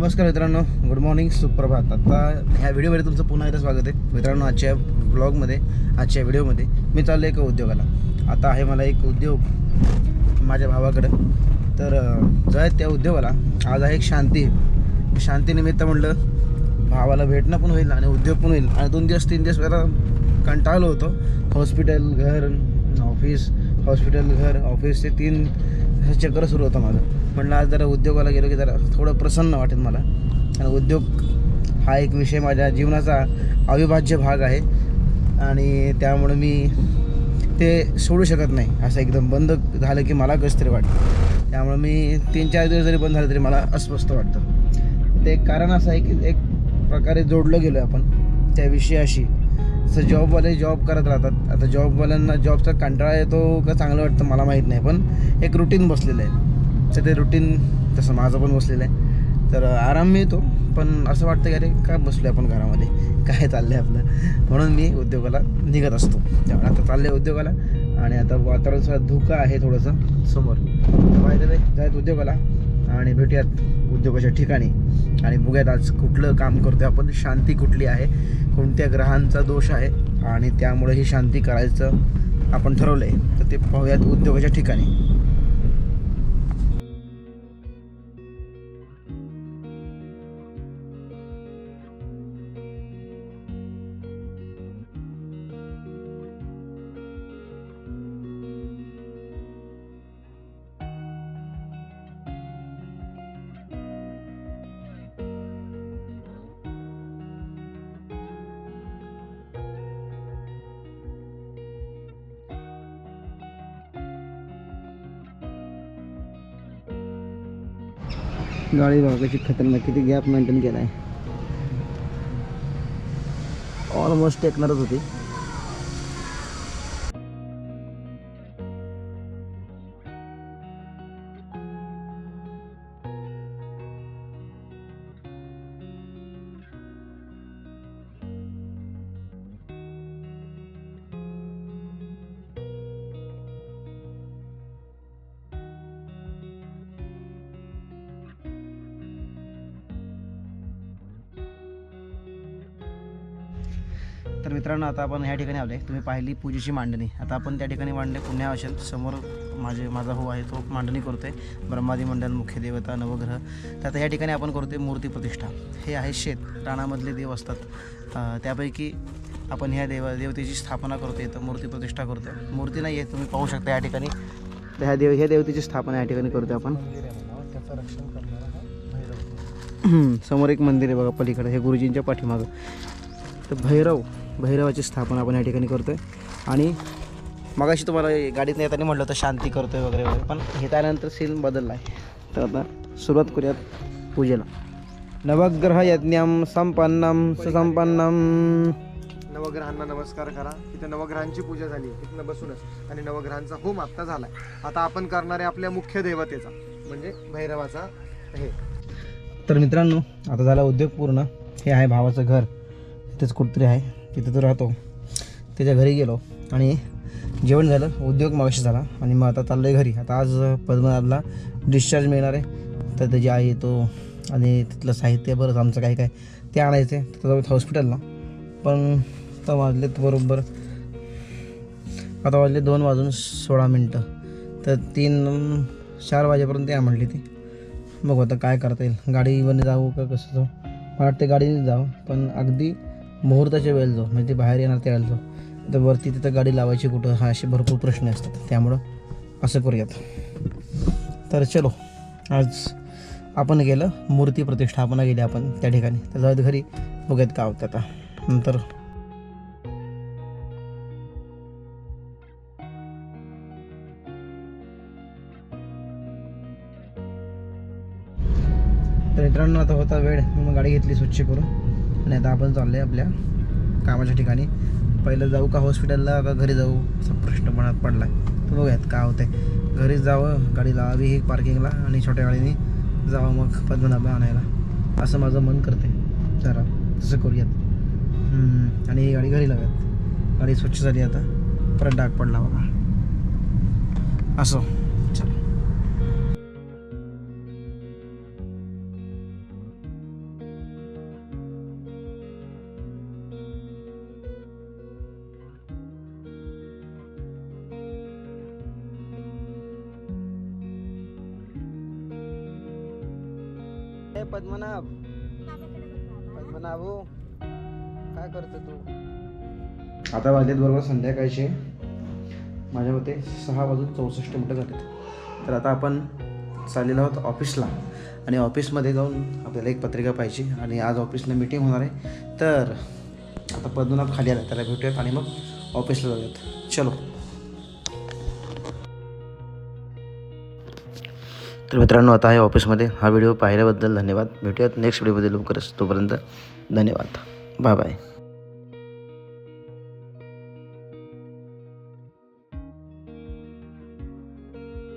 नमस्कार मित्रांनो good morning सुप्रभात. आता ह्या व्हिडिओमध्ये तुमचं पुन्हा एकदा स्वागत आहे. मित्रांनो आजच्या ब्लॉगमध्ये आजच्या व्हिडिओमध्ये मी चाललो एका उद्योगाला. आता आहे मला एक उद्योग माझ्या भावाकडं. तर जो जाय त्या उद्योगाला आज आहे एक शांती. शांतीनिमित्त म्हटलं भावाला भेटणं पण होईल आणि उद्योग पण होईल. आणि दोन दिवस तीन दिवस जरा कंटाळलो होतो. हॉस्पिटल घर ऑफिस हॉस्पिटल घर ऑफिस ते तीन चक्र सुरू होतं माझं. म्हणलं आज जरा उद्योगाला गेलो की जरा थोडं प्रसन्न वाटेल मला. आणि उद्योग हा एक विषय माझ्या जीवनाचा अविभाज्य भाग आहे. आणि त्यामुळं मी ते सोडू शकत नाही. असं एकदम बंद झालं की मला कसं तरी वाटतं. त्यामुळं मी तीन चार दिवस जरी बंद झालं तरी मला अस्वस्थ वाटतं. ते एक कारण असं आहे की एक प्रकारे जोडलं गेलो आहे आपण त्या विषयाशी. जसं जॉबवाले जॉब करत राहतात. आता जॉबवाल्यांना जॉबचा कंटाळा येतो का चांगलं वाटतं मला माहीत नाही. पण एक रुटीन बसलेलं आहे. तर ते रुटीन तसं माझं पण बसलेलं आहे. तर आराम मिळतो पण असं वाटतं की अरे का बसलो आपण घरामध्ये? काय चाललं आहे आपलं? म्हणून मी उद्योगाला निघत असतो. त्यामुळे आता चाललं आहे उद्योगाला आणि आता वातावरण सुद्धा धुकं आहे थोडंसं. समोर. माहिती जायत उद्योगाला आणि भेटूयात उद्योगाच्या ठिकाणी. आणि बघूयात आज कुठलं काम करतोय आपण. शांती कुठली आहे? कोणत्या ग्रहांचा दोष आहे? आणि त्यामुळे ही शांती करायचं आपण ठरवलं आहे तर ते पाहूयात उद्योगाच्या ठिकाणी. गाडी बघा कशी खतरनाक किती गॅप मेंटेन केला आहे ऑलमोस्ट टेकणारच होती. तर मित्रांनो आता आपण ह्या ठिकाणी आलो आहे तुम्ही पाहिली पूजेची मांडणी. आता आपण त्या ठिकाणी मांडले पुण्या असेल. समोर माझे माझा हो आहे तो मांडणी करतोय. ब्रह्मादी मंडळ मुख्य देवता नवग्रह. तर आता ह्या ठिकाणी आपण करतोय मूर्ती प्रतिष्ठा. हे आहे शेत. राणामधले देव असतात. त्यापैकी आपण ह्या देवा देवतेची स्थापना करतोय. तर मूर्ती प्रतिष्ठा करतो मूर्ती नाही आहे तुम्ही पाहू शकता या ठिकाणी. तर ह्या देव ह्या देवतेची स्थापना या ठिकाणी करतो आपण. समोर एक मंदिर आहे बघा पलीकडे. हे गुरुजींच्या पाठीमागं. तर भैरव भैरवाची स्थापना आपण या ठिकाणी करतोय. आणि मगाशी तुम्हाला गाडीत येताना म्हटलं होतं शांती करतोय वगैरे वगैरे पण हे त्यानंतर सीन बदलला आहे. तर आता सुरुवात करूयात पूजेला. नवग्रह यज्ञम संपन्नम सुसंपन्नम नवग्रहांना नमस्कार करा. तिथे नवग्रहांची पूजा झाली तिथनं बसूनच. आणि नवग्रहांचा होम आत्ता झालाय. आता आपण करणारे आपल्या मुख्य देवतेचा म्हणजे भैरवाचा हे. तर मित्रांनो आता झाला उद्योग पूर्ण. हे आहे भावाचं घर. तिथेच कुठतरी आहे. तिथे तो राहतो. त्याच्या घरी गेलो आणि जेवण झालं उद्योग मागाशी झाला आणि मग आता चाललो आहे घरी. आता आज पद्मनाभला डिस्चार्ज मिळणार आहे. तर त्याची आई येतो आणि तिथलं साहित्य बरंच आमचं काय काय ते आणायचं आहे तर जाऊ हॉस्पिटलला पण आता वाजलेत बरोबर आता वाजले दोन वाजून सोळा मिनटं. तर तीन चार वाजेपर्यंत या म्हटली ती. बघू आता काय करता येईल. गाडीवरने जाऊ का कसं जाऊ? मला वाटते गाडीने जाऊ पण अगदी मुहूर्ताच्या वेळेला जाऊ म्हणजे ते बाहेर येणार त्यावेळेला जाऊ. तर वरती तिथं गाडी लावायची कुठं हा असे भरपूर प्रश्न असतात. त्यामुळं असं करूयात. तर चलो आज आपण गेलं मूर्ती प्रतिष्ठापना गेली आपण त्या ठिकाणी. तर जाऊ दे घरी बघूयात का होतं आता. नंतर तर मित्रांनो आता होता वेळ. मग गाडी घेतली स्वच्छ करून. नाही तर आपण चाललो आहे आपल्या कामाच्या ठिकाणी. पहिलं जाऊ का हॉस्पिटलला का घरी जाऊ? असा प्रश्न मनात पडला तर बघूयात काय होते घरीच जावं गाडी लावावी ही पार्किंगला आणि छोट्या गाडीने जावं मग पद्मनाभला आणायला. असं माझं मन करते जरा तसं करूयात. आणि ही गाडी घरी लावूयात. गाडी स्वच्छ झाली आता. परत डाग पडला बघा. असं. पद्मनाभ. पद्मनाभ हो. काय करतो तू? आता वाजलेत बरोबर संध्याकाळचे. माझ्या मते सहा वाजून चौसष्ट मिनटं झालेत. तर आता आपण चाललेलो आहोत ऑफिसला. आणि ऑफिसमध्ये जाऊन आपल्याला एक पत्रिका पाहिजे आणि आज ऑफिसला मीटिंग होणार आहे. तर आता पद्मनाभ खाली आला त्याला भेटूयात आणि मग ऑफिसला जाऊयात. चलो. तर मित्रांनो आता आहे ऑफिसमध्ये. हा व्हिडिओ पाहिल्याबद्दल धन्यवाद. भेटूयात नेक्स्ट व्हिडिओमध्ये लवकरच. तोपर्यंत धन्यवाद. Bye bye.